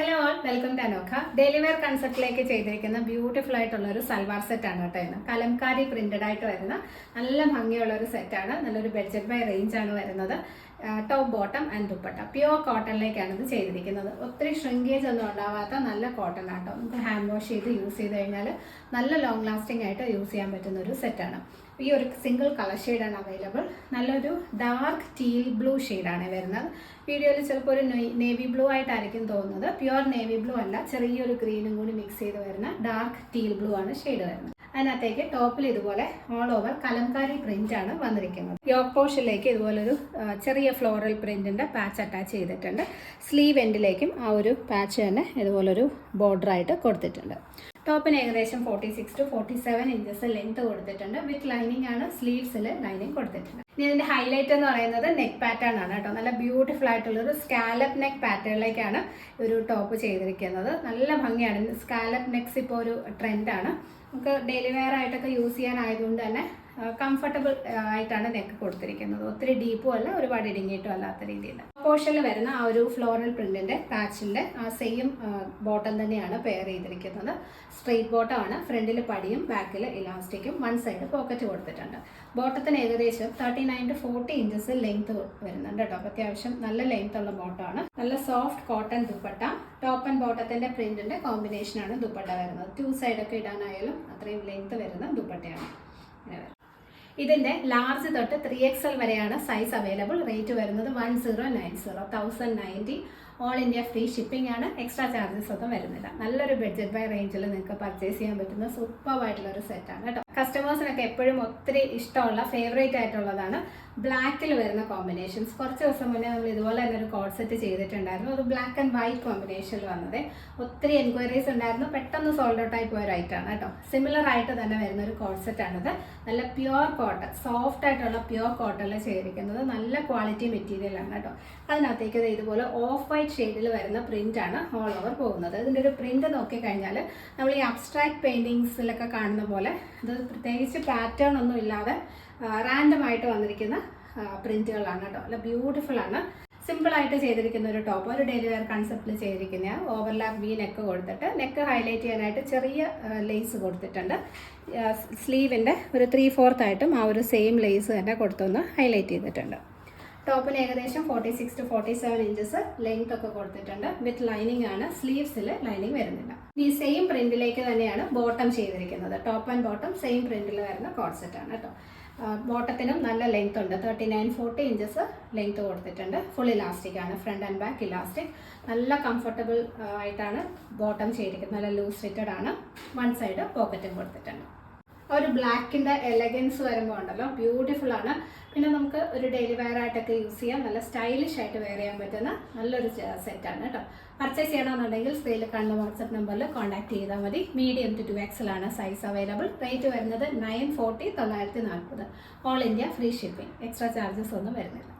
Hello all welcome to Anokha daily wear കൺസെപ്റ്റിലേക്ക് ചെയ്തിരിക്കുന്ന beautiful ആയിട്ടുള്ള ഒരു സൽവാർ സെറ്റ് ആണ് കേട്ടോ ഇന്ന് കലംകാരി പ്രിന്റഡ് ആയിട്ട് വരുന്ന നല്ല ഭംഗിയുള്ള ഒരു സെറ്റാണ് നല്ലൊരു ബഡ്ജറ്റ് ബൈ റേഞ്ച് ആണ് വരുന്നത്. Top bottom and dupatta pure കോട്ടണിലേക്കാണ് ഇത് ചെയ്തിരിക്കുന്നത്. ഒത്തിരി ഷ്രിങ്കേജ് ഒന്നും ഉണ്ടാവാത്ത നല്ല കോട്ടൺ ആട്ടോ നമുക്ക് ഹാൻഡ് വാഷ് ചെയ്ത് യൂസ് ചെയ്ത് കഴിഞ്ഞാൽ നല്ല ലോങ് ലാസ്റ്റിംഗ് ആയിട്ട് യൂസ് ചെയ്യാൻ പറ്റുന്ന ഒരു സെറ്റാണ് ഈ ഒരു സിംഗിൾ കളർ ഷെയ്ഡാണ് അവൈലബിൾ നല്ലൊരു ഡാർക്ക് ടീൽ ബ്ലൂ ഷെയ്ഡാണ് വരുന്നത്. വീഡിയോയിൽ ചിലപ്പോൾ ഒരു നേവി ബ്ലൂ ആയിട്ടായിരിക്കും തോന്നുന്നത്. പ്യുവർ നേവി ബ്ലൂ അല്ല ചെറിയൊരു ഗ്രീനും കൂടി മിക്സ് ചെയ്ത് വരുന്ന ഡാർക്ക് ടീൽ ബ്ലൂ ആണ് ഷെയ്ഡ് വരുന്നത്. അതിനകത്തേക്ക് ടോപ്പിൽ ഇതുപോലെ ഓൾ ഓവർ കലംകാരി പ്രിന്റ് ആണ് വന്നിരിക്കുന്നത്. യോക്ക് പോർഷനിലേക്ക് ഇതുപോലൊരു ചെറിയ ഫ്ലോറൽ പ്രിന്റിന്റെ പാച്ച് അറ്റാച്ച് ചെയ്തിട്ടുണ്ട്. സ്ലീവ് എൻഡിലേക്കും ആ ഒരു പാച്ച് തന്നെ ഇതുപോലൊരു ബോർഡർ ആയിട്ട് കൊടുത്തിട്ടുണ്ട്. ടോപ്പിന് ഏകദേശം forty six to forty seven inches length കൊടുത്തിട്ടുണ്ട്. വിത്ത് ലൈനിങ് ആണ് സ്ലീവ്സിൽ ലൈനിങ് കൊടുത്തിട്ടുണ്ട്. ഇനി ഹൈലൈറ്റ് എന്ന് പറയുന്നത് നെക്ക് പാറ്റേൺ ആണ് കേട്ടോ. നല്ല ബ്യൂട്ടിഫുൾ ആയിട്ടുള്ള ഒരു സ്കാലപ്പ് നെക്ക് പാറ്റേണിലേക്കാണ് ഒരു ടോപ്പ് ചെയ്തിരിക്കുന്നത്. നല്ല ഭംഗിയാണ്. സ്കാലപ്പ് നെക്സ് ഇപ്പോൾ ഒരു ട്രെൻഡാണ് നമുക്ക് ഡെയിലി വെയർ ആയിട്ടൊക്കെ യൂസ് ചെയ്യാനായതുകൊണ്ട് തന്നെ കംഫർട്ടബിൾ ആയിട്ടാണ് നെക്ക് കൊടുത്തിരിക്കുന്നത്. ഒത്തിരി ഡീപ്പും അല്ല ഒരുപാട് ഇടുങ്ങിയിട്ടും അല്ലാത്ത രീതിയിൽ പോർഷനിൽ വരുന്ന ആ ഒരു ഫ്ലോറൽ പ്രിന്റിന്റെ പാച്ചിന്റെ ആ സെയിം ബോട്ടം തന്നെയാണ് പെയർ ചെയ്തിരിക്കുന്നത്. സ്ട്രെയിറ്റ് ബോട്ടം ആണ്. ഫ്രണ്ടിൽ പടിയും ബാക്കിൽ ഇലാസ്റ്റിക്കും വൺ സൈഡ് പോക്കറ്റ് കൊടുത്തിട്ടുണ്ട്. ബോട്ടത്തിന് ഏകദേശം thirty nine to forty inches length വരുന്നുണ്ട് കേട്ടോ. അപ്പോൾ അത്യാവശ്യം നല്ല ലെങ്ത് ഉള്ള ബോട്ടമാണ് നല്ല soft cotton dupatta. Top and ബോട്ടത്തിന്റെ പ്രിന്റിന്റെ കോമ്പിനേഷനാണ് ദുപ്പട്ട വരുന്നത്. ടു സൈഡൊക്കെ ഇടാനായാലും അത്രയും ലെങ്ത് വരുന്ന ദുപ്പട്ടയാണ്. ഇതിന്റെ ലാർജ് തൊട്ട് ത്രീ എക്സ് എൽ വരെയാണ് സൈസ് അവൈലബിൾ റേറ്റ് വരുന്നത് one zero nine zero thousand ninety all India free shipping ആണ്. എക്സ്ട്രാ ചാർജസ് ഒന്നും വരുന്നില്ല. നല്ലൊരു ബഡ്ജറ്റ് ബൈ റേഞ്ചിൽ നിങ്ങൾക്ക് പർച്ചേസ് ചെയ്യാൻ പറ്റുന്ന സൂപ്പർ ആയിട്ടുള്ള ഒരു സെറ്റാണ് കേട്ടോ. കസ്റ്റമേഴ്സിനൊക്കെ എപ്പോഴും ഒത്തിരി ഇഷ്ടമുള്ള ഫേവറേറ്റ് ആയിട്ടുള്ളതാണ് ബ്ലാക്കിൽ വരുന്ന കോമ്പിനേഷൻസ് കുറച്ച് ദിവസം മുന്നേ നമ്മൾ ഇതുപോലെ തന്നെ ഒരു കോഡ് സെറ്റ് ചെയ്തിട്ടുണ്ടായിരുന്നു. അത് ബ്ലാക്ക് ആൻഡ് വൈറ്റ് കോമ്പിനേഷനിൽ വന്നത്. ഒത്തിരി എൻക്വയറീസ് ഉണ്ടായിരുന്നു. പെട്ടെന്ന് സോൾഡ് ഔട്ട് ആയി പോയ ഒരു ഐറ്റം ആണ് കേട്ടോ. സിമിലർ ആയിട്ട് തന്നെ വരുന്ന ഒരു കോഡ് ആണിത്. നല്ല പ്യുവർ കോട്ടൺ സോഫ്റ്റ് ആയിട്ടുള്ള പ്യുവർ കോട്ടണിൽ ചെയ്തിരിക്കുന്നത് നല്ല ക്വാളിറ്റി മെറ്റീരിയൽ ആണ് കേട്ടോ. അതിനകത്തേക്ക് ഇതുപോലെ ഓഫ് വൈറ്റ് ഷെയ്ഡിൽ വരുന്ന പ്രിന്റ് ആണ് ഓൾ ഓവർ പോകുന്നത്. ഇതിന്റെ ഒരു പ്രിന്റ് നോക്കിക്കഴിഞ്ഞാൽ നമ്മൾ ഈ അബ്സ്ട്രാക്ട് പെയിന്റിങ്സിലൊക്കെ കാണുന്ന പോലെ ഇത് പ്രത്യേകിച്ച് പാറ്റേൺ ഒന്നും ഇല്ലാതെ റാൻഡം ആയിട്ട് വന്നിരിക്കുന്ന പ്രിന്റുകളാണ് കേട്ടോ. അല്ല ബ്യൂട്ടിഫുൾ ആണ്. സിമ്പിൾ ആയിട്ട് ചെയ്തിരിക്കുന്ന ഒരു ടോപ്പ് ഒരു ഡെയിലി വെയർ കൺസെപ്റ്റിൽ ചെയ്തിരിക്കുന്ന ഓവർലാപ്പ് വി നെക്ക് കൊടുത്തിട്ട് നെക്ക് ഹൈലൈറ്റ് ചെയ്യാനായിട്ട് ചെറിയ ലേസ് കൊടുത്തിട്ടുണ്ട്. സ്ലീവിന്റെ ഒരു ത്രീ ഫോർത്ത് ആയിട്ടും ആ ഒരു സെയിം ലേസ് തന്നെ കൊടുത്തൊന്ന് ഹൈലൈറ്റ് ചെയ്തിട്ടുണ്ട്. ടോപ്പിന് ഏകദേശം forty six to forty seven inches length ഒക്കെ കൊടുത്തിട്ടുണ്ട്. വിത്ത് ലൈനിങ് ആണ്. സ്ലീവ്സിൽ ലൈനിങ് വരുന്നില്ല. ഈ സെയിം പ്രിന്റിലേക്ക് തന്നെയാണ് ബോട്ടം ചെയ്തിരിക്കുന്നത്. ടോപ്പ് ആൻഡ് ബോട്ടം സെയിം പ്രിന്റിൽ വരുന്ന കോൺസെപ്റ്റ് ആണ് കേട്ടോ ബോട്ടത്തിനും നല്ല ലെങ്ത് ഉണ്ട്. Thirty nine forty inches length കൊടുത്തിട്ടുണ്ട്. ഫുൾ ഇലാസ്റ്റിക് ആണ്. ഫ്രണ്ട് ആൻഡ് ബാക്ക് ഇലാസ്റ്റിക് നല്ല കംഫർട്ടബിൾ ആയിട്ടാണ് ബോട്ടം ചെയ്തിരിക്കുന്നത്. നല്ല ലൂസ് ഫിറ്റഡ് ആണ്. വൺ സൈഡ് പോക്കറ്റും കൊടുത്തിട്ടുണ്ട്. ആ ഒരു ബ്ലാക്കിന്റെ എലഗൻസ് വരുമ്പോൾ ഉണ്ടല്ലോ ബ്യൂട്ടിഫുൾ ആണ്. പിന്നെ നമുക്ക് ഒരു ഡെയിലി വെയർ ആയിട്ടൊക്കെ യൂസ് ചെയ്യാം. നല്ല സ്റ്റൈലിഷ് ആയിട്ട് വെയർ ചെയ്യാൻ പറ്റുന്ന നല്ലൊരു സെറ്റ് ആണ് കേട്ടോ. പർച്ചേസ് ചെയ്യണമെന്നുണ്ടെങ്കിൽ സ്ക്രീനിൽ കാണുന്ന വാട്സപ്പ് നമ്പറിൽ കോൺടാക്ട് ചെയ്താൽ മതി. മീഡിയം ടു ടു എക്സലാണ് സൈസ് അവൈലബിൾ റേറ്റ് വരുന്നത് നയൻ ഫോർട്ടി തൊള്ളായിരത്തി നാൽപ്പത് all India free shipping extra charges ഒന്നും വരുന്നില്ല.